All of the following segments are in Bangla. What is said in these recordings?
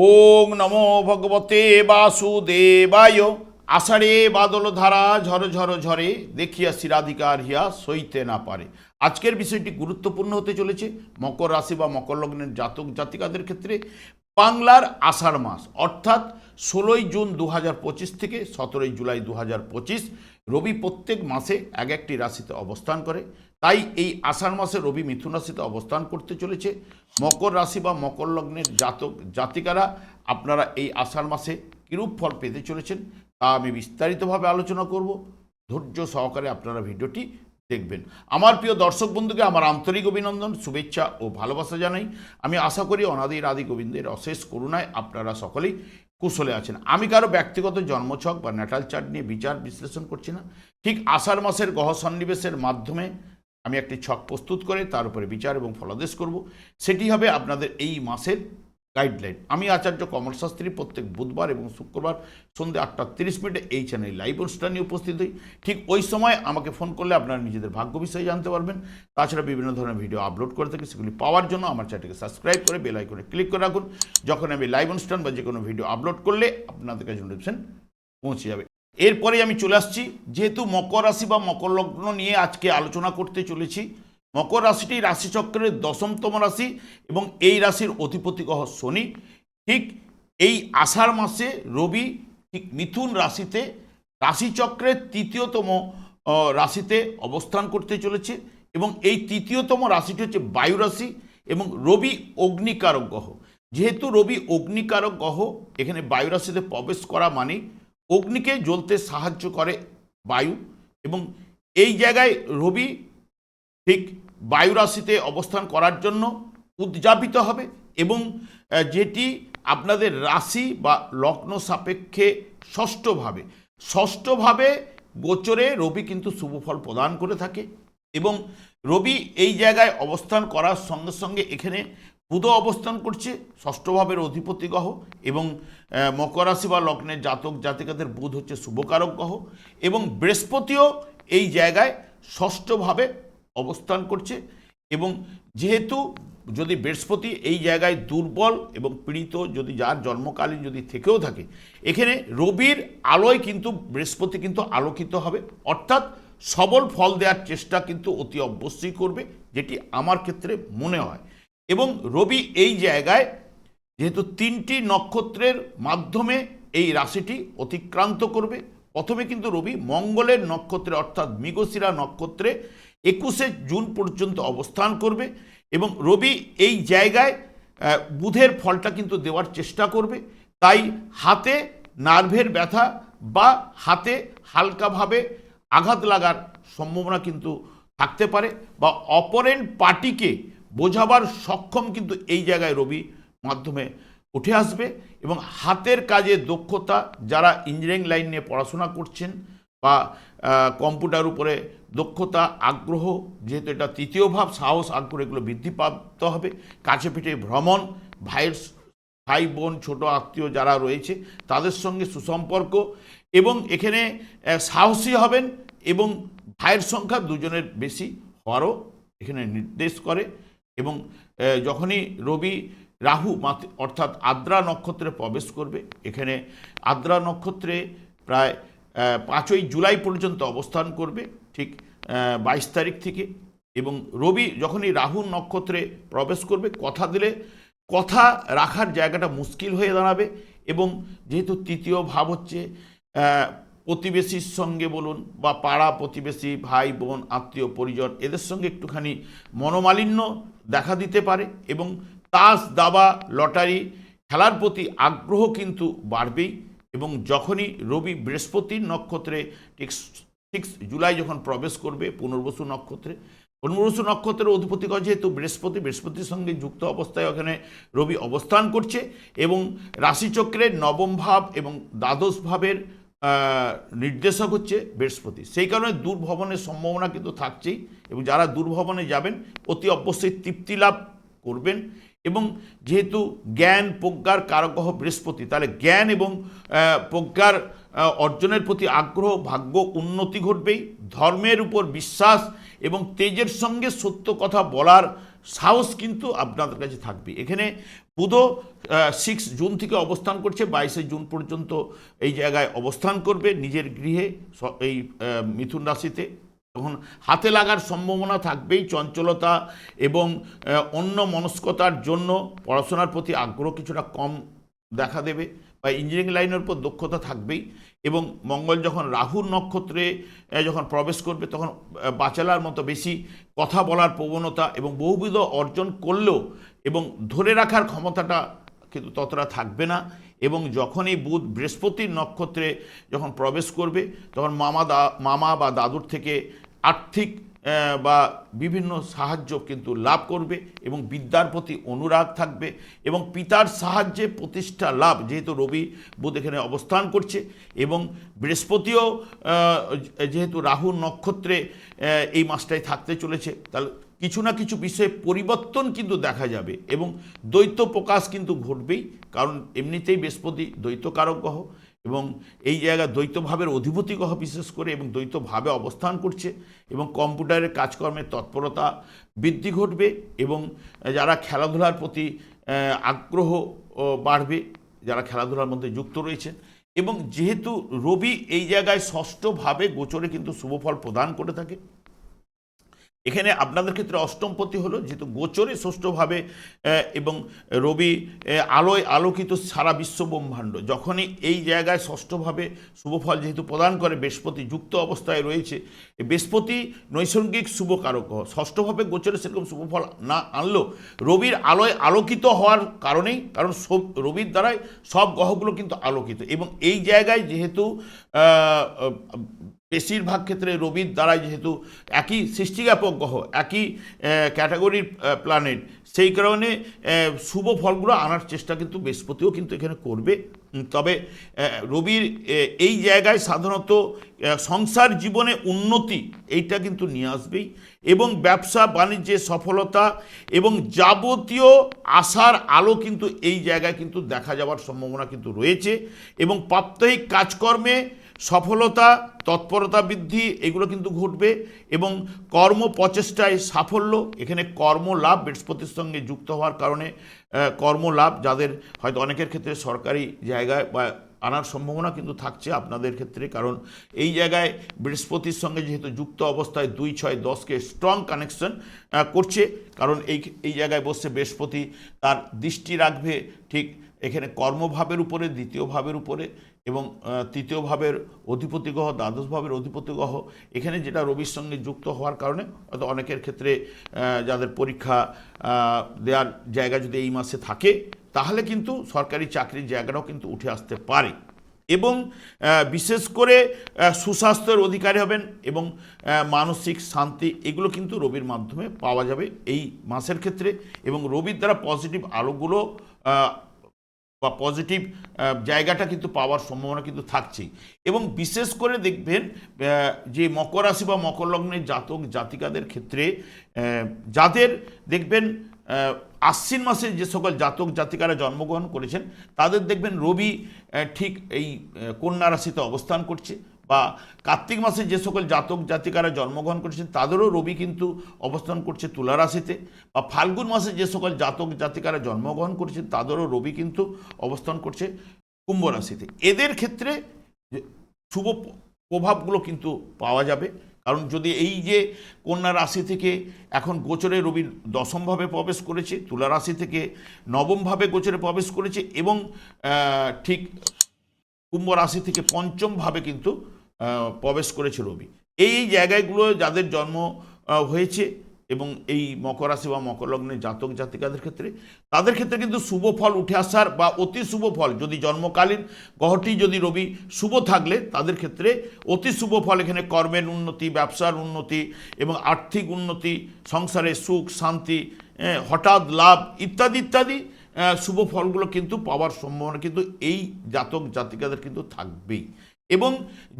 ওং নমো ভগবতে বাসুদেবায়। আষাঢ়ে বাদল ধারা ঝর ঝর ঝরে দেখিয়া শিরাধিকার হিয়া সইতে না পারে। আজকের বিষয়টি গুরুত্বপূর্ণ হতে চলেছে। মকর রাশি বা মকর লগ্নের জাতক জাতিকাদের ক্ষেত্রে বাংলার আষাঢ় মাস, অর্থাৎ ষোলোই জুন দু থেকে সতেরোই জুলাই দু রবি প্রত্যেক মাসে এক একটি রাশিতে অবস্থান করে। তাই এই আষাঢ় মাসে রবি মিথুন রাশিতে অবস্থান করতে চলেছে। মকর রাশি বা মকর লগ্নের জাতক, জাতিকারা আপনারা এই আষাঢ় মাসে কিরূপ ফল পেতে চলেছেন তা আমি বিস্তারিতভাবে আলোচনা করব। ধৈর্য সহকারে আপনারা ভিডিওটি দেখবেন। আমার প্রিয় দর্শক বন্ধুকে আমার আন্তরিক অভিনন্দন, শুভেচ্ছা ও ভালোবাসা জানাই। আমি আশা করি অনাদির আদি গোবিন্দের অশেষ করুণায় আপনারা সকলেই কুশলে আছেন। আমি কারও ব্যক্তিগত জন্মছক বা ন্যাটাল চার্ট নিয়ে বিচার বিশ্লেষণ করছি না। ঠিক আষাঢ় মাসের গহ সন্নিবেশের মাধ্যমে আমি একটি ছক প্রস্তুত করে তার উপরে বিচার এবং ফলাদেশ করব। সেটি হবে আপনাদের এই মাসের গাইডলাইন আমি আচার্য কমল শাস্ত্রী প্রত্যেক বুধবার এবং শুক্রবার সন্ধ্যে আটটা তিরিশ মিনিটে এই চ্যানেল লাইভ অনুষ্ঠান উপস্থিত হই। ঠিক ওই সময় আমাকে ফোন করলে আপনারা নিজেদের ভাগ্য বিষয়ে জানতে পারবেন। তাছাড়া বিভিন্ন ধরনের ভিডিও আপলোড করে থাকি, সেগুলি পাওয়ার জন্য আমার চ্যানেলকে সাবস্ক্রাইব করে বেল আইকনে ক্লিক করে রাখুন। যখন আমি লাইভ অনুষ্ঠান বা যে কোনো ভিডিও আপলোড করলে আপনাদের কাছে নোটিফিকেশন পৌঁছে যাবে। এরপরে আমি চলে আসছি। যেহেতু মকর রাশি বা মকর লগ্ন নিয়ে আজকে আলোচনা করতে চলেছি, মকর রাশিটি রাশিচক্রের দশমতম রাশি এবং এই রাশির অধিপতি গ্রহ শনি। ঠিক এই আষাঢ় মাসে রবি ঠিক মিথুন রাশিতে রাশিচক্রের তৃতীয়তম রাশিতে অবস্থান করতে চলেছে এবং এই তৃতীয়তম রাশিটি হচ্ছে বায়ু রাশি এবং রবি অগ্নিকারক গ্রহ। যেহেতু রবি অগ্নিকারক গ্রহ, এখানে বায়ু রাশিতে প্রবেশ করা মানে অগ্নিকে জ্বলতে সাহায্য করে বায়ু এবং এই জায়গায় রবি ঠিক বায়ু রাশিতে অবস্থান করার জন্য উদযাপিত হবে এবং যেটি আপনাদের রাশি বা লগ্ন সাপেক্ষে ষষ্ঠভাবে। ষষ্ঠভাবে গোচরে রবি কিন্তু শুভফল প্রদান করে থাকে এবং রবি এই জায়গায় অবস্থান করার সঙ্গে সঙ্গে এখানে বুধ অবস্থান করছে ষষ্ঠভাবের অধিপতি গ্রহ এবং মকর রাশি বা লগ্নের জাতক জাতিকাদের বুধ হচ্ছে শুভকারক গ্রহ এবং বৃহস্পতিও এই জায়গায় ষষ্ঠভাবে অবস্থান করছে এবং যেহেতু যদি বৃহস্পতি এই জায়গায় দুর্বল এবং পীড়িত, যদি যার জন্মকালীন যদি থেকেও থাকে, এখানে রবির আলোয় কিন্তু বৃহস্পতি কিন্তু আলোকিত হবে। অর্থাৎ সবল ফল দেওয়ার চেষ্টা কিন্তু অতি অবশ্যই করবে, যেটি আমার ক্ষেত্রে মনে হয়। এবং রবি এই জায়গায় যেহেতু তিনটি নক্ষত্রের মাধ্যমে এই রাশিটি অতিক্রান্ত করবে, প্রথমে কিন্তু রবি মঙ্গলের নক্ষত্রে অর্থাৎ মৃগশিরা নক্ষত্রে একুশে জুন পর্যন্ত অবস্থান করবে এবং রবি এই জায়গায় বুধের ফলটা কিন্তু দেওয়ার চেষ্টা করবে। তাই হাতে নার্ভের ব্যথা বা হাতে হালকাভাবে আঘাত লাগার সম্ভাবনা কিন্তু থাকতে পারে বা অপরেন্ট পার্টিকে বোঝাবার সক্ষম কিন্তু এই জায়গায় রবি মাধ্যমে উঠে আসবে এবং হাতের কাজে দক্ষতা যারা ইঞ্জিনিয়ারিং লাইন নিয়ে পড়াশোনা করছেন বা কম্পিউটার উপরে দক্ষতা, আগ্রহ, যেহেতু এটা তৃতীয় ভাব, সাহস, আগ্রহ, এগুলো বৃদ্ধি প্রাপ্ত হবে। কাছে পিঠে ভ্রমণ, ভাইয়ের ভাই, বোন, ছোটো, আত্মীয় যারা রয়েছে, তাদের সঙ্গে সুসম্পর্ক এবং এখানে সাহসী হবেন এবং ভাইয়ের সংখ্যা দুজনের বেশি হওয়ারও এখানে নির্দেশ করে। এবং যখনই রবি রাহু অর্থাৎ আদ্রা নক্ষত্রে প্রবেশ করবে, এখানে আদ্রা নক্ষত্রে প্রায় পাঁচই জুলাই পর্যন্ত অবস্থান করবে, ঠিক বাইশ তারিখ থেকে। এবং রবি যখনই রাহু নক্ষত্রে প্রবেশ করবে, কথা দিলে, কথা রাখার জায়গাটা মুশকিল হয়ে দাঁড়াবে এবং যেহেতু তৃতীয় ভাব হচ্ছে প্রতিবেশীর সঙ্গে বলুন বা পাড়া প্রতিবেশী, ভাই, বোন, আত্মীয়, পরিজন, এদের সঙ্গে একটুখানি মনোমালিন্য দেখা দিতে পারে এবং তাস, দাবা, লটারি খেলার প্রতি আগ্রহ কিন্তু বাড়বেই এবং যখনই রবি বৃহস্পতির নক্ষত্রে ঠিক সিক্স জুলাই যখন প্রবেশ করবে, পুনর্বসু নক্ষত্রে, পুনর্বসু নক্ষত্রের অধিপতি কর যেহেতু বৃহস্পতি, বৃহস্পতির সঙ্গে যুক্ত অবস্থায় ওখানে রবি অবস্থান করছে এবং রাশিচক্রের নবম ভাব এবং দ্বাদশ ভাবের নির্দেশক হচ্ছে বৃহস্পতি। সেই কারণে দূরভ্রমণের সম্ভাবনা কিন্তু থাকছেই এবং যারা দূরভ্রমণে যাবেন, অতি অবশ্যই তৃপ্তি লাভ করবেন এবং যেহেতু জ্ঞান, প্রজ্ঞার কারকগ্রহ বৃহস্পতি, তাহলে জ্ঞান এবং প্রজ্ঞার অর্জনের প্রতি আগ্রহ, ভাগ্য উন্নতি ঘটবেই। ধর্মের উপর বিশ্বাস এবং তেজের সঙ্গে সত্য কথা বলার সাহস কিন্তু আপনাদের কাছে থাকবে। এখানে বুধ সিক্স জুন থেকে অবস্থান করছে, বাইশে জুন পর্যন্ত এই জায়গায় অবস্থান করবে নিজের গৃহে এই মিথুন রাশিতে। তখন হাতে লাগার সম্ভাবনা থাকবেই চঞ্চলতা এবং অন্য মনস্কতার জন্য পড়াশোনার প্রতি আগ্রহ কিছুটা কম দেখা দেবে বা ইঞ্জিনিয়ারিং লাইনের উপর দক্ষতা থাকবেই। এবং মঙ্গল যখন রাহুর নক্ষত্রে যখন প্রবেশ করবে, তখন বাঁচালার মতো বেশি কথা বলার প্রবণতা এবং বহুবিধ অর্জন করলেও এবং ধরে রাখার ক্ষমতাটা কিন্তু ততটা থাকবে না এবং যখনই বুধ বৃহস্পতির নক্ষত্রে যখন প্রবেশ করবে, তখন মামা দা, মামা বা দাদুর থেকে আর্থিক বা বিভিন্ন সাহায্য কিন্তু লাভ করবে এবং বিদ্যার প্রতি অনুরাগ থাকবে এবং পিতার সাহায্যে প্রতিষ্ঠা লাভ, যেহেতু রবি বুধ এখানে অবস্থান করছে এবং বৃহস্পতিও যেহেতু রাহু নক্ষত্রে এই মাসটায় থাকতে চলেছে, তাহলে কিছু না কিছু বিষয়ে পরিবর্তন কিন্তু দেখা যাবে এবং দ্বৈত প্রকাশ কিন্তু ঘটবেই, কারণ এমনিতেই বৃহস্পতি দ্বৈতকারক গ্রহ এবং এই জায়গায় দ্বৈতভাবের অধিপতি গ্রহ বিশেষ করে এবং দ্বৈতভাবে অবস্থান করছে এবং কম্পিউটারের কাজকর্মের তৎপরতা বৃদ্ধি ঘটবে এবং যারা খেলাধুলার প্রতি আগ্রহ বাড়বে, যারা খেলাধুলার মধ্যে যুক্ত রয়েছেন এবং যেহেতু রবি এই জায়গায় ষষ্ঠভাবে গোচরে কিন্তু শুভফল প্রদান করে থাকে এখানে আপনাদের ক্ষেত্রে অষ্টমপতি হলো যেহেতু গোচরে ষষ্ঠভাবে এবং রবি আলোয় আলোকিত সারা বিশ্ব ব্রহ্মাণ্ড। যখনই এই জায়গায় ষষ্ঠভাবে শুভফল যেহেতু প্রদান করে, বৃহস্পতি যুক্ত অবস্থায় রয়েছে বৃহস্পতি নৈসর্গিক শুভ কারক ষষ্ঠভাবে গোচরে সেরকম শুভফল না আনলেও রবির আলোয় আলোকিত হওয়ার কারণেই, কারণ সব- রবির দ্বারাই সব গ্রহগুলো কিন্তু আলোকিত। এবং এই জায়গায় যেহেতু বেশিরভাগ ক্ষেত্রে রবির দ্বারাই যেহেতু একই সৃষ্টিজ্ঞাপক গ্রহ একই ক্যাটাগরির প্ল্যানেট সেই কারণে শুভ ফলগুলো আনার চেষ্টা কিন্তু বৃহস্পতিও কিন্তু এখানে করবে। তবে রবির এই জায়গায় সাধারণত সংসার জীবনে উন্নতি এইটা কিন্তু নিয়ে আসবেই এবং ব্যবসা, বাণিজ্যে সফলতা এবং যাবতীয় আশার আলো কিন্তু এই জায়গায় কিন্তু দেখা যাওয়ার সম্ভাবনা কিন্তু রয়েছে এবং প্রাত্যহিক কাজকর্মে সফলতা, তৎপরতা বৃদ্ধি, এগুলো কিন্তু ঘটবে এবং কর্ম প্রচেষ্টায় সাফল্য, এখানে কর্মলাভ বৃহস্পতির সঙ্গে যুক্ত হওয়ার কারণে কর্মলাভ যাদের হয়তো অনেকের ক্ষেত্রে সরকারি জায়গায় বা আনার সম্ভাবনা কিন্তু থাকছে আপনাদের ক্ষেত্রে, কারণ এই জায়গায় বৃহস্পতির সঙ্গে যেহেতু যুক্ত অবস্থায় দুই ছয় দশকে স্ট্রং কানেকশন করছে, কারণ এই এই জায়গায় বসছে বৃহস্পতি তার দৃষ্টি রাখবে, ঠিক এখানে কর্মভাবের উপরে, দ্বিতীয় ভাবের উপরে এবং তৃতীয় ভাবের অধিপতি গ্রহ দ্বাদশ ভাবের অধিপতি গ্রহ এখানে যেটা রবির সঙ্গে যুক্ত হওয়ার কারণে হয়তো অনেকের ক্ষেত্রে যাদের পরীক্ষা দেওয়ার জায়গা যদি এই মাসে থাকে, তাহলে কিন্তু সরকারি চাকরির জায়গাটাও কিন্তু উঠে আসতে পারে এবং বিশেষ করে সুস্বাস্থ্যের অধিকারী হবেন এবং মানসিক শান্তি এগুলো কিন্তু রবির মাধ্যমে পাওয়া যাবে এই মাসের ক্ষেত্রে এবং রবির দ্বারা পজিটিভ আলোগুলো বা পজিটিভ জায়গাটা কিন্তু পাওয়ার সম্ভাবনা কিন্তু থাকছেই। এবং বিশেষ করে দেখবেন যে মকর রাশি বা মকর লগ্নের জাতক, জাতিকাদের ক্ষেত্রে যাদের দেখবেন আশ্বিন মাসে যে সকল জাতক, জাতিকারা জন্মগ্রহণ করেছেন, তাদের দেখবেন রবি ঠিক এই কন্যা রাশিতে অবস্থান করছে। বা কার্তিক মাসে যে সকল জাতক জাতিকারা জন্মগ্রহণ করেছেন, তাদেরও রবি কিন্তু অবস্থান করছে তুলা রাশিতে। বা ফাল্গুন মাসে যে সকল জাতক জাতিকারা জন্মগ্রহণ করেছেন, তাদেরও রবি কিন্তু অবস্থান করছে কুম্ভ রাশিতে। এদের ক্ষেত্রে শুভ প্রভাবগুলো কিন্তু পাওয়া যাবে। কারণ যদি এই যে কন্যা রাশি থেকে এখন গোচরে রবি দশমভাবে প্রবেশ করেছে, তুলা রাশি থেকে নবমভাবে গোচরে প্রবেশ করেছে এবং ঠিক কুম্ভ রাশি থেকে পঞ্চমভাবে কিন্তু প্রবেশ করেছে রবি। এই জায়গাগুলো যাদের জন্ম হয়েছে এবং এই মকর রাশি বা মকর লগ্নের জাতক জাতিকাদের ক্ষেত্রে, তাদের ক্ষেত্রে কিন্তু শুভ ফল উঠে আসার বা অতি শুভ ফল, যদি জন্মকালীন গ্রহটি যদি রবি শুভ থাকলে, তাদের ক্ষেত্রে অতি শুভ ফল এখানে কর্মের উন্নতি, ব্যবসার উন্নতি এবং আর্থিক উন্নতি, সংসারে সুখ, শান্তি হঠাৎ লাভ ইত্যাদি ইত্যাদি শুভ ফলগুলো কিন্তু পাওয়ার সম্ভাবনা কিন্তু এই জাতক জাতিকাদের কিন্তু থাকবেই। এবং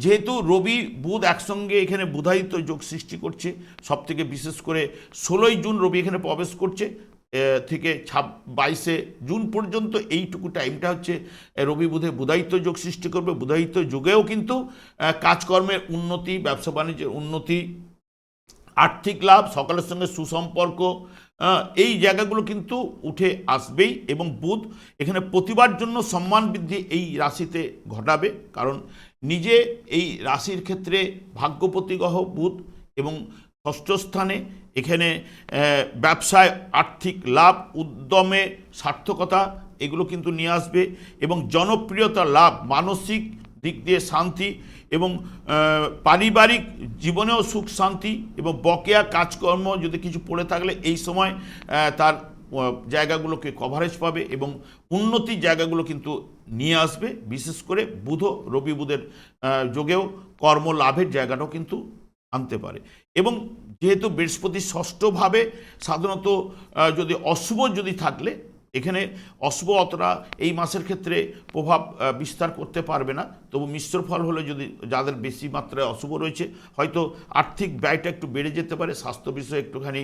যেহেতু রবি, বুধ একসঙ্গে এখানে বুধায়িত যোগ সৃষ্টি করছে সব থেকে বিশেষ করে ষোলোই জুন রবি এখানে প্রবেশ করছে থেকে ছাব, বাইশে জুন পর্যন্ত এইটুকু টাইমটা হচ্ছে রবি, বুধে বুধায়িত যোগ সৃষ্টি করবে। বুধায়িত যুগেও কিন্তু কাজকর্মের উন্নতি, ব্যবসা বাণিজ্যের উন্নতি, আর্থিক লাভ, সকলের সঙ্গে সুসম্পর্ক এই জায়গাগুলো কিন্তু উঠে আসবেই এবং বুধ এখানে প্রতিবার জন্য সম্মান বৃদ্ধি এই রাশিতে ঘটাবে। কারণ নিজে এই রাশির ক্ষেত্রে ভাগ্যপতি গ্রহ বুধ এবং ষষ্ঠ স্থানে এখানে ব্যবসায় আর্থিক লাভ, উদ্যমে সার্থকতা এগুলো কিন্তু নিয়ে আসবে এবং জনপ্রিয়তা লাভ, মানসিক দিক দিয়ে শান্তি এবং পারিবারিক জীবনেও সুখ শান্তি এবং বকেয়া কাজকর্ম যদি কিছু পড়ে থাকলে এই সময় তার জায়গাগুলোকে কভারেজ পাবে এবং উন্নতির জায়গাগুলো কিন্তু নিয়ে আসবে, বিশেষ করে বুধ রবি বুধের যোগেও কর্ম লাভের জায়গাটাও কিন্তু আনতে পারে। এবং যেহেতু বৃহস্পতি ষষ্ঠভাবে সাধারণত যদি অশুভ যদি থাকলে এখানে অশুভ অতটা এই মাসের ক্ষেত্রে প্রভাব বিস্তার করতে পারবে না। তবু মিশ্র ফল হলে যদি যাদের বেশি মাত্রায় অশুভ রয়েছে, হয়তো আর্থিক ব্যয়টা একটু বেড়ে যেতে পারে, স্বাস্থ্য বিষয়ে একটুখানি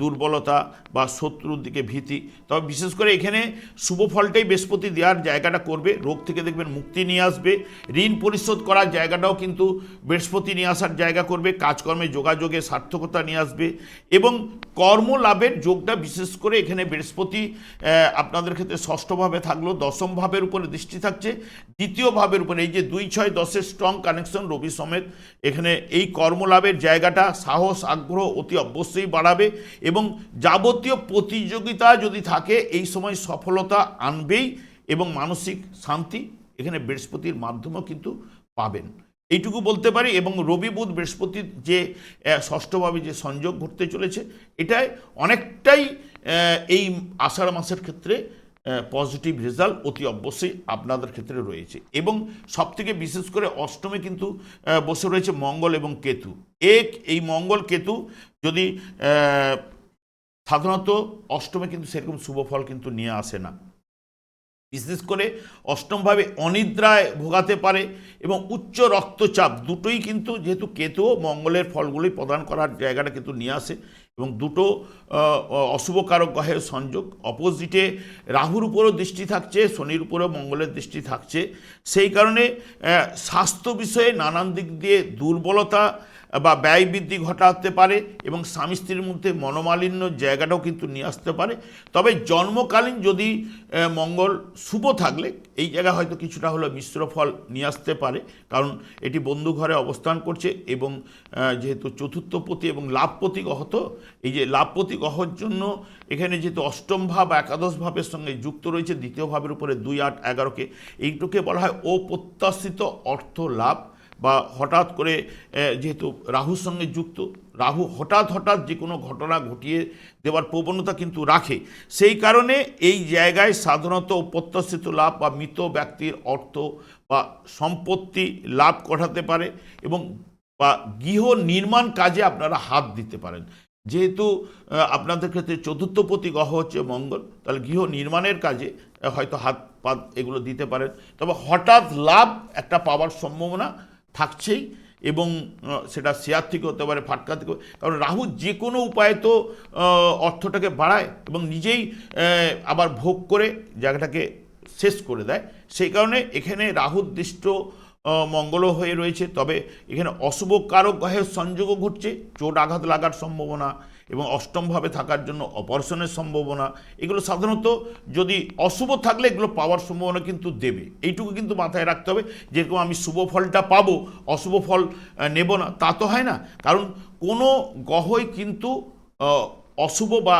দুর্বলতা বা শত্রুর দিকে ভীতি। তবে বিশেষ করে এখানে শুভ ফলটাই বৃহস্পতি দেওয়ার জায়গাটা করবে। রোগ থেকে দেখবেন মুক্তি নিয়ে আসবে। ঋণ পরিশোধ করার জায়গাটাও কিন্তু বৃহস্পতি নিয়ে আসার জায়গা করবে। কাজকর্মে যোগাযোগে সার্থকতা নিয়ে আসবে। এবং কর্ম লাভের যোগটা বিশেষ করে এখানে বৃহস্পতি আপনাদের ক্ষেত্রে ষষ্ঠভাবে থাকল, দশম ভাবের উপরে দৃষ্টি থাকছে, দ্বিতীয় ভাবের উপরে এই যে দুই ছয় দশের স্ট্রং কানেকশন রবি সমেত, এখানে এই কর্মলাভের জায়গাটা সাহস, আগ্রহ অতি অবশ্যই বাড়াবে এবং যাবতীয় প্রতিযোগিতা যদি থাকে, এই সময় সফলতা আনবেই এবং মানসিক শান্তি এখানে বৃহস্পতির মাধ্যমেও কিন্তু পাবেন। এইটুকু বলতে পারি এবং রবি বুধ বৃহস্পতির যে ষষ্ঠভাবে যে সংযোগ ঘটতে চলেছে এটাই অনেকটাই এই আষাঢ় মাসের ক্ষেত্রে পজিটিভ রেজাল্ট অতি অবশ্যই আপনাদের ক্ষেত্রে রয়েছে। এবং সবথেকে বিশেষ করে অষ্টমে কিন্তু বসে রয়েছে মঙ্গল এবং কেতু। এক, এই মঙ্গল কেতু যদি সাধারণত অষ্টমে কিন্তু সেরকম শুভ ফল কিন্তু নিয়ে আসে না। বিশেষ করে অষ্টমভাবে অনিদ্রায় ভোগাতে পারে এবং উচ্চ রক্তচাপ দুটোই কিন্তু যেহেতু কেতু মঙ্গলের ফলগুলি প্রদান করার জায়গাটা কিন্তু নিয়ে আসে এবং দুটো অশুভকারক গ্রহের সংযোগ। অপোজিটে রাহুর উপরও দৃষ্টি থাকছে, শনির উপরেও মঙ্গলের দৃষ্টি থাকছে। সেই কারণে স্বাস্থ্য বিষয়ে নানান দিক দিয়ে দুর্বলতা বা ব্যয় বৃদ্ধি ঘটাতে পারে এবং স্বামী স্ত্রীর মধ্যে মনোমালিন্য জায়গাটাও কিন্তু নিয়ে আসতে পারে। তবে জন্মকালীন যদি মঙ্গল শুভ থাকলে এই জায়গা হয়তো কিছুটা হলো মিশ্র ফল নিয়ে আসতে পারে। কারণ এটি বন্ধু ঘরে অবস্থান করছে এবং যেহেতু চতুর্থপতি এবং লাভপতি গ্রহ তো এই যে লাভপতি গহর জন্য এখানে যেহেতু অষ্টম ভাব একাদশ ভাবের সঙ্গে যুক্ত রয়েছে, দ্বিতীয় ভাবের উপরে দুই আট এগারোকে, এইটুকে বলা হয় অপ্রত্যাশিত অর্থ লাভ বা হঠাৎ করে যেহেতু রাহুর সঙ্গে যুক্ত, রাহু হঠাৎ হঠাৎ যে কোনো ঘটনা ঘটিয়ে দেওয়ার প্রবণতা কিন্তু রাখে। সেই কারণে এই জায়গায় সাধারণত প্রত্যাশিত লাভ বা মৃত ব্যক্তির অর্থ বা সম্পত্তি লাভ করাতে পারে এবং বা গৃহ নির্মাণ কাজে আপনারা হাত দিতে পারেন। যেহেতু আপনাদের ক্ষেত্রে চতুর্থপতি গ্রহ হচ্ছে মঙ্গল, তাহলে গৃহ নির্মাণের কাজে হয়তো হাত পাত এগুলো দিতে পারেন। তবে হঠাৎ লাভ একটা পাওয়ার সম্ভাবনা থাকছেই এবং সেটা শেয়ার থেকে হতে পারে, ফাটকা থেকে কারণ রাহু যে কোনো উপায়ে তো অর্থটাকে বাড়ায় এবং নিজেই আবার ভোগ করে জায়গাটাকে শেষ করে দেয়। সেই কারণে এখানে রাহুর দৃষ্ট মঙ্গল হয়ে রয়েছে। তবে এখানে অশুভ কারক গ্রহের সংযোগও ঘটছে। চোট আঘাত লাগার সম্ভাবনা এবং অষ্টমভাবে থাকার জন্য অপারেশনের সম্ভাবনা, এগুলো সাধারণত যদি অশুভ থাকলে এগুলো পাওয়ার সম্ভাবনা কিন্তু দেবে। এইটুকু কিন্তু মাথায় রাখতে হবে, যেরকম আমি শুভ ফলটা পাবো, অশুভ ফল নেব না, তা তো হয় না। কারণ কোনো গ্রহই কিন্তু অশুভ বা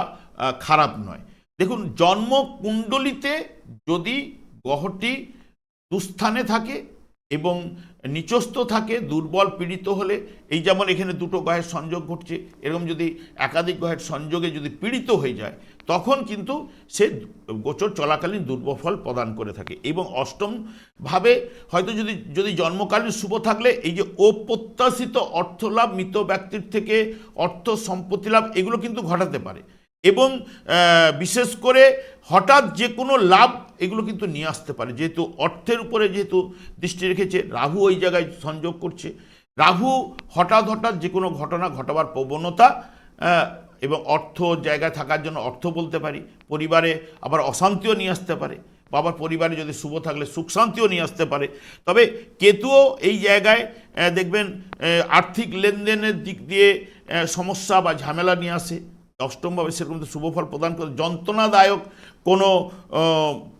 খারাপ নয়। দেখুন জন্ম কুণ্ডলিতে যদি গ্রহটি দুস্থানে থাকে এবং নিচস্থ থাকে, দুর্বল পীড়িত হলে, এই যেমন এখানে দুটো গ্রহের সংযোগ ঘটছে, এরকম যদি একাধিক গ্রহের সংযোগে যদি পীড়িত হয়ে যায়, তখন কিন্তু সে গোচর চলাকালীন দুর্বল ফল প্রদান করে থাকে। এবং অষ্টম ভাবে হয়তো যদি যদি জন্মকালীন শুভ থাকলে, এই যে অপ্রত্যাশিত অর্থ লাভ মৃত ব্যক্তির থেকে অর্থ সম্পত্তি লাভ, এগুলো কিন্তু ঘটাতে পারে। এবং বিশেষ করে হঠাৎ যে কোনো লাভ এগুলো কিন্তু নিয়ে আসতে পারে। যেহেতু অর্থের উপরে যেহেতু দৃষ্টি রেখেছে, রাহু ওই জায়গায় সংযোগ করছে। রাহু হঠাৎ হঠাৎ যে কোনো ঘটনা ঘটাবার প্রবণতা এবং অর্থ জায়গায় থাকার জন্য অর্থ বলতে পারি, পরিবারে আবার অশান্তিও নিয়ে আসতে পারে বাবার পরিবারে যদি শুভ থাকলে সুখ শান্তিও নিয়ে আসতে পারে। তবে কেতুও এই জায়গায় দেখবেন আর্থিক লেনদেনের দিক দিয়ে সমস্যা বা ঝামেলা নিয়ে আসে। অষ্টমভাবে সেরকম তো শুভফল প্রদান করে যন্ত্রণাদায়ক কোনো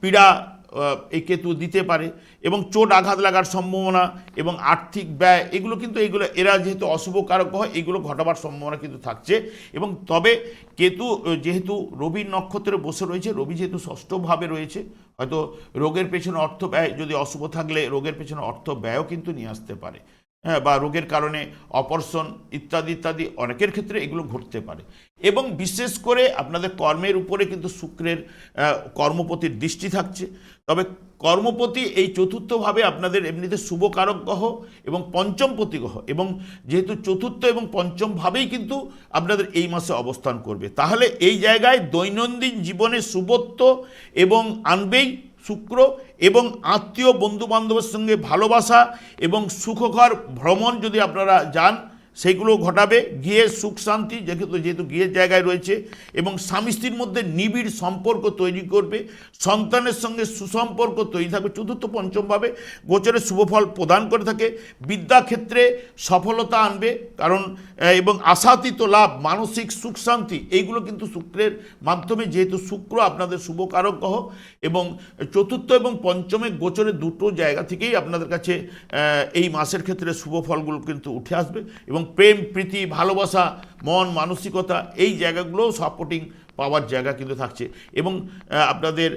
পীড়া এই কেতু দিতে পারে এবং চোট আঘাত লাগার সম্ভাবনা এবং আর্থিক ব্যয়, এগুলো কিন্তু এগুলো, এরা যেহেতু অশুভ কারক হয়, এগুলো ঘটাবার সম্ভাবনা কিন্তু থাকছে। এবং তবে কেতু যেহেতু রবির নক্ষত্রে বসে রয়েছে, রবি যেহেতু ষষ্ঠভাবে রয়েছে, হয়তো রোগের পেছনে অর্থ ব্যয়, যদি অশুভ থাকলে রোগের পেছনে অর্থ ব্যয়ও কিন্তু নিয়ে আসতে পারে। বা রোগের কারণে অপারেশন ইত্যাদি ইত্যাদি অনেকের ক্ষেত্রে এগুলো ঘটতে পারে। এবং বিশেষ করে আপনাদের কর্মের উপরে কিন্তু শুক্রের কর্মপতির দৃষ্টি থাকছে। তবে কর্মপতি এই চতুর্থভাবে আপনাদের এমনিতে শুভকারক গ্রহ এবং পঞ্চমপতি গ্রহ। এবং যেহেতু চতুর্থ এবং পঞ্চমভাবেই কিন্তু আপনাদের এই মাসে অবস্থান করবে। তাহলে এই জায়গায় দৈনন্দিন জীবনে শুভত্ব এবং আনবেই শুক্র এবং আত্মীয় বন্ধু বান্ধবের সঙ্গে ভালোবাসা এবং সুখকর ভ্রমণ যদি আপনারা যান সেগুলো ঘটাবে, গিয়ে সুখ শান্তি, যেহেতু যেহেতু গিয়ের জায়গায় রয়েছে, এবং স্বামী স্ত্রীর মধ্যে নিবিড় সম্পর্ক তৈরি করবে, সন্তানের সঙ্গে সুসম্পর্ক তৈরি থাকবে, চতুর্থ পঞ্চমভাবে গোচরে শুভফল প্রদান করে থাকে, বিদ্যাক্ষেত্রে সফলতা আনবে, কারণ এবং আশাতীত লাভ, মানসিক সুখ শান্তি, এইগুলো কিন্তু শুক্রের মাধ্যমে, যেহেতু শুক্র আপনাদের শুভকারক গ্রহ, এবং চতুর্থ এবং পঞ্চমে গোচরে দুটো জায়গা থেকেই আপনাদের কাছে এই মাসের ক্ষেত্রে শুভ ফলগুলো কিন্তু উঠে আসবে, এবং প্রেম, প্রীতি, ভালোবাসা, মন, মানসিকতা এই জায়গাগুলোও সাপোর্টিং পাওয়ার জায়গা কিন্তু থাকছে। এবং আপনাদের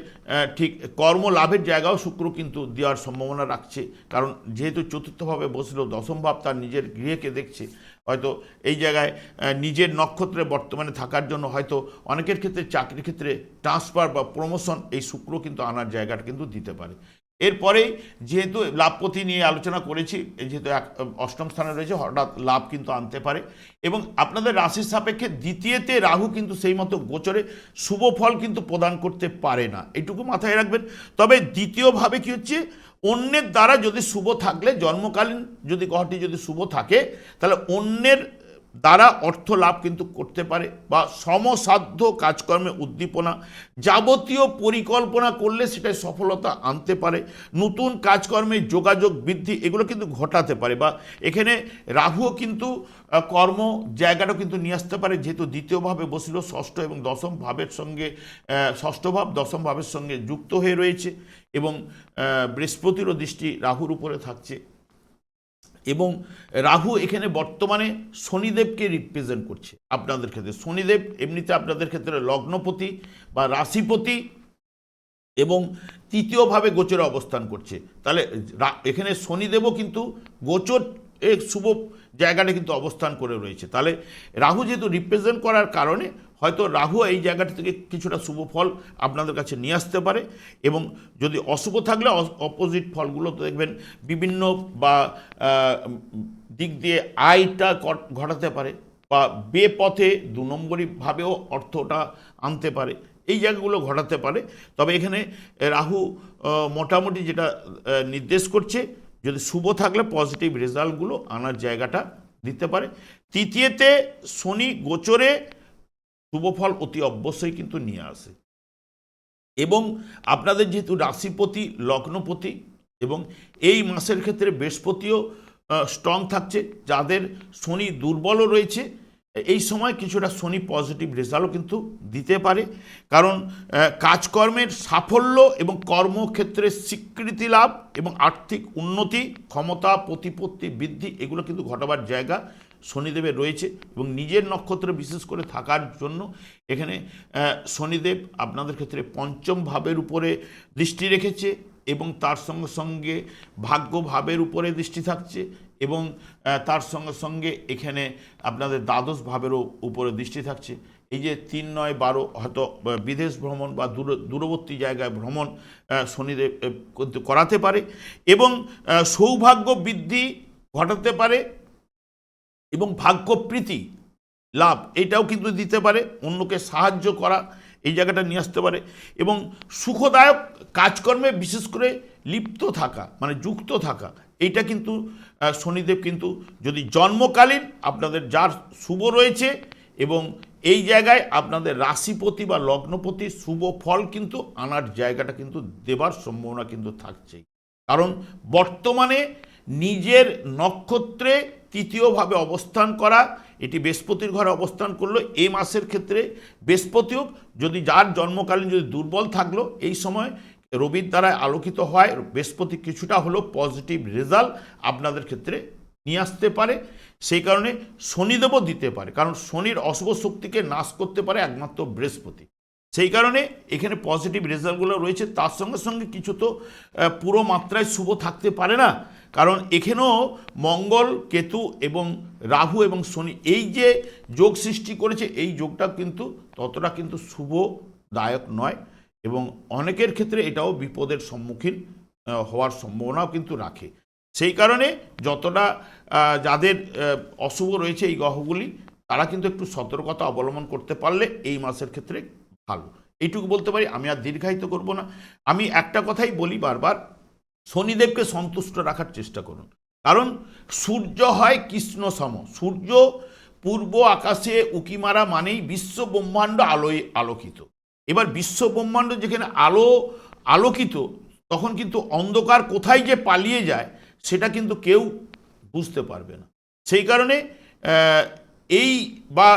ঠিক কর্ম লাভের জায়গাও শুক্র কিন্তু দেওয়ার সম্ভাবনা রাখছে। কারণ যেহেতু চতুর্থভাবে বসলেও দশম ভাব তার নিজের গৃহকে দেখছে। হয়তো এই জায়গায় নিজের নক্ষত্রে বর্তমানে থাকার জন্য হয়তো অনেকের ক্ষেত্রে, চাকরির ক্ষেত্রে ট্রান্সফার বা প্রমোশন এই শুক্র কিন্তু আনার জায়গাটা কিন্তু দিতে পারে। এরপরেই যেহেতু লাভপতি নিয়ে আলোচনা করেছি, যেহেতু এক, অষ্টম স্থানে রয়েছে, হঠাৎ লাভ কিন্তু আনতে পারে। এবং আপনাদের রাশির সাপেক্ষে দ্বিতীয়তে রাহু কিন্তু সেই মতো গোচরে শুভ ফল কিন্তু প্রদান করতে পারে না। এটুকু মাথায় রাখবেন। তবে দ্বিতীয়ভাবে কি হচ্ছে, অন্যের দ্বারা যদি শুভ থাকলে, জন্মকালীন যদি গ্রহটি যদি শুভ থাকে, তাহলে অন্যের দ্বারা অর্থ লাভ কিন্তু করতে পারে বা সমসাধ্য কাজকর্মে উদ্দীপনা যাবতীয় পরিকল্পনা করলে সেটাই সফলতা আনতে পারে। নতুন কাজকর্মে যোগাযোগ বৃদ্ধি এগুলো কিন্তু ঘটাতে পারে বা এখানে রাহুও কিন্তু কর্ম জায়গাটাও কিন্তু নিয়ে আসতে পারে যেহেতু দ্বিতীয়ভাবে বসল, ষষ্ঠ এবং দশম ভাবের সঙ্গে ষষ্ঠ ভাব, দশম ভাবের সঙ্গে যুক্ত হয়ে রয়েছে এবং বৃহস্পতিরও দৃষ্টি রাহুর উপরে থাকছে। এবং রাহু এখানে বর্তমানে শনিদেবকে রিপ্রেজেন্ট করছে আপনাদের ক্ষেত্রে। শনিদেব এমনিতে আপনাদের ক্ষেত্রে লগ্নপতি বা রাশিপতি এবং তৃতীয়ভাবে গোচরে অবস্থান করছে। তাহলে এখানে শনিদেবও কিন্তু গোচর এর শুভ জায়গাটা কিন্তু অবস্থান করে রয়েছে। তাহলে রাহু যেহেতু রিপ্রেজেন্ট করার কারণে হয়তো রাহু এই জায়গাটা থেকে কিছুটা শুভ ফল আপনাদের কাছে নিয়ে আসতে পারে এবং যদি অশুভ থাকলে অপোজিট ফলগুলো তো দেখবেন বিভিন্ন বা দিক দিয়ে আয়টা ঘটাতে পারে বা বেপথে দু নম্বরীভাবেও অর্থটা আনতে পারে। এই জায়গাগুলো ঘটাতে পারে। তবে এখানে রাহু মোটামুটি যেটা নির্দেশ করছে যদি শুভ থাকলে পজিটিভ রেজাল্টগুলো আনার জায়গাটা দিতে পারে। তৃতীয়তে, শনি গোচরে শুভ ফল অতি অবশ্যই কিন্তু নিয়ে আসে। এবং আপনাদের যেহেতু রাশিপতি, লগ্নপতি এবং এই মাসের ক্ষেত্রে বৃহস্পতিও স্ট্রং থাকছে। যাদের শনি দুর্বলও রয়েছে এই সময় কিছুটা শনি পজিটিভ রেজাল্টও কিন্তু দিতে পারে। কারণ কাজকর্মের সাফল্য এবং কর্মক্ষেত্রে স্বীকৃতি লাভ এবং আর্থিক উন্নতি, ক্ষমতা, প্রতিপত্তি বৃদ্ধি, এগুলো কিন্তু ঘটাবার জায়গা শনিদেবের রয়েছে এবং নিজের নক্ষত্রে বিশেষ করে থাকার জন্য এখানে শনিদেব আপনাদের ক্ষেত্রে পঞ্চম ভাবের উপরে দৃষ্টি রেখেছে এবং তার সঙ্গে সঙ্গে ভাগ্য ভাবের উপরে দৃষ্টি থাকছে এবং তার সঙ্গে সঙ্গে এখানে আপনাদের দ্বাদশ ভাবেরও উপরে দৃষ্টি থাকছে। এই যে তিন নয় বারো হয়তো বিদেশ ভ্রমণ বা দূর, দূরবর্তী জায়গায় ভ্রমণ শনিদেব করাতে পারে এবং সৌভাগ্য বৃদ্ধি ঘটাতে পারে এবং ভাগ্যপ্রীতি লাভ এটাও কিন্তু দিতে পারে, অন্যকে সাহায্য করা এই জায়গাটা নিয়ে আসতে পারে এবং সুখদায়ক কাজকর্মে বিশেষ করে লিপ্ত থাকা মানে যুক্ত থাকা এইটা কিন্তু শনিদেব কিন্তু যদি জন্মকালীন আপনাদের যার শুভ রয়েছে এবং এই জায়গায় আপনাদের রাশিপতি বা লগ্নপতি শুভ ফল কিন্তু আনার জায়গাটা কিন্তু দেবার সম্ভাবনা কিন্তু থাকছেই। কারণ বর্তমানে নিজের নক্ষত্রে তৃতীয়ভাবে অবস্থান করা, এটি বৃহস্পতির ঘরে অবস্থান করল এই মাসের ক্ষেত্রে বৃহস্পতিও যদি যার জন্মকালীন যদি দুর্বল থাকল, এই সময় রবির দ্বারা আলোকিত হয়। বৃহস্পতি কিছুটা হলেও পজিটিভ রেজাল্ট আপনাদের ক্ষেত্রে নিয়ে আসতে পারে। সেই কারণে শনিদেবও দিতে পারে। কারণ শনির অশুভ শক্তিকে নাশ করতে পারে একমাত্র বৃহস্পতি। সেই কারণে এখানে পজিটিভ রেজাল্টগুলো রয়েছে। তার সঙ্গে সঙ্গে কিছু তো পুরো মাত্রায় শুভ থাকতে পারে না। কারণ এখানেও মঙ্গল, কেতু এবং রাহু এবং শনি এই যে যোগ সৃষ্টি করেছে, এই যোগটা কিন্তু ততটা কিন্তু শুভদায়ক নয়। এবং অনেকের ক্ষেত্রে এটাও বিপদের সম্মুখীন হওয়ার সম্ভাবনাও কিন্তু রাখে। সেই কারণে যতটা যাদের অশুভ রয়েছে এই গ্রহগুলি, তারা কিন্তু একটু সতর্কতা অবলম্বন করতে পারলে এই মাসের ক্ষেত্রে ভালো। এইটুকু বলতে পারি, আমি আর দীর্ঘায়িত করব না। আমি একটা কথাই বলি বারবার, শনিদেবকে সন্তুষ্ট রাখার চেষ্টা করুন। কারণ সূর্য হয় কৃষ্ণ সম। সূর্য পূর্ব আকাশে উকি মারা মানেই বিশ্ব ব্রহ্মাণ্ড আলোয় আলোকিত। এবার বিশ্ব ব্রহ্মাণ্ড যেখানে আলো, আলোকিত, তখন কিন্তু অন্ধকার কোথায় যে পালিয়ে যায়, সেটা কিন্তু কেউ বুঝতে পারবে না। সেই কারণে এই বা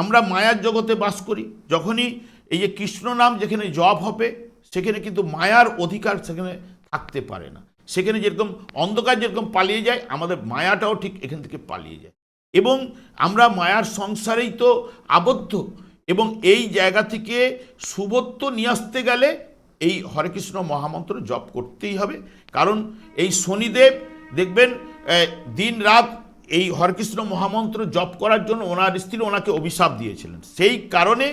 আমরা মায়ার জগতে বাস করি, যখনই এই যে কৃষ্ণ নাম যেখানে জপ হবে, সেখানে কিন্তু মায়ার অধিকার সেখানে থাকতে পারে না। সেখানে যেরকম অন্ধকার যেরকম পালিয়ে যায়, আমাদের মায়াটাও ঠিক এখান থেকে পালিয়ে যায়। এবং আমরা মায়ার সংসারেই তো আবদ্ধ এবং এই জায়গা থেকে শুভত্ব নিয়ে আসতে গেলে এই হরে কৃষ্ণ মহামন্ত্র জপ করতেই হবে। কারণ এই শনিদেব, দেখবেন দিন রাত এই হরকৃষ্ণ মহামন্ত্র জপ করার জন্য ওনার স্ত্রী ওনাকে অভিশাপ দিয়েছিলেন। সেই কারণে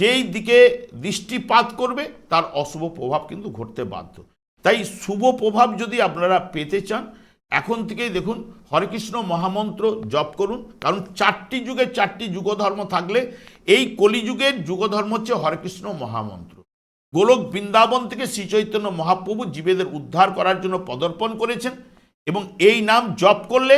যেই দিকে দৃষ্টিপাত করবে, তার অশুভ প্রভাব কিন্তু ঘটতে বাধ্য। তাই শুভ প্রভাব যদি আপনারা পেতে চান এখন থেকেই দেখুন, হরেকৃষ্ণ মহামন্ত্র জপ করুন, কারণ চারটি যুগে চারটি যুগধর্ম থাকলে এই কলিযুগের যুগধর্ম হচ্ছে হরেকৃষ্ণ মহামন্ত্র। গোলক বৃন্দাবন থেকে শ্রীচৈতন্য মহাপ্রভু জীবেদের উদ্ধার করার জন্য পদর্পণ করেছেন এবং এই নাম জপ করলে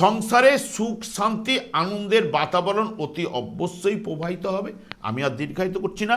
সংসারে সুখ, শান্তি, আনন্দের বাতাবরণ অতি অবশ্যই প্রবাহিত হবে। আমি আর দীর্ঘায়িত করছি না।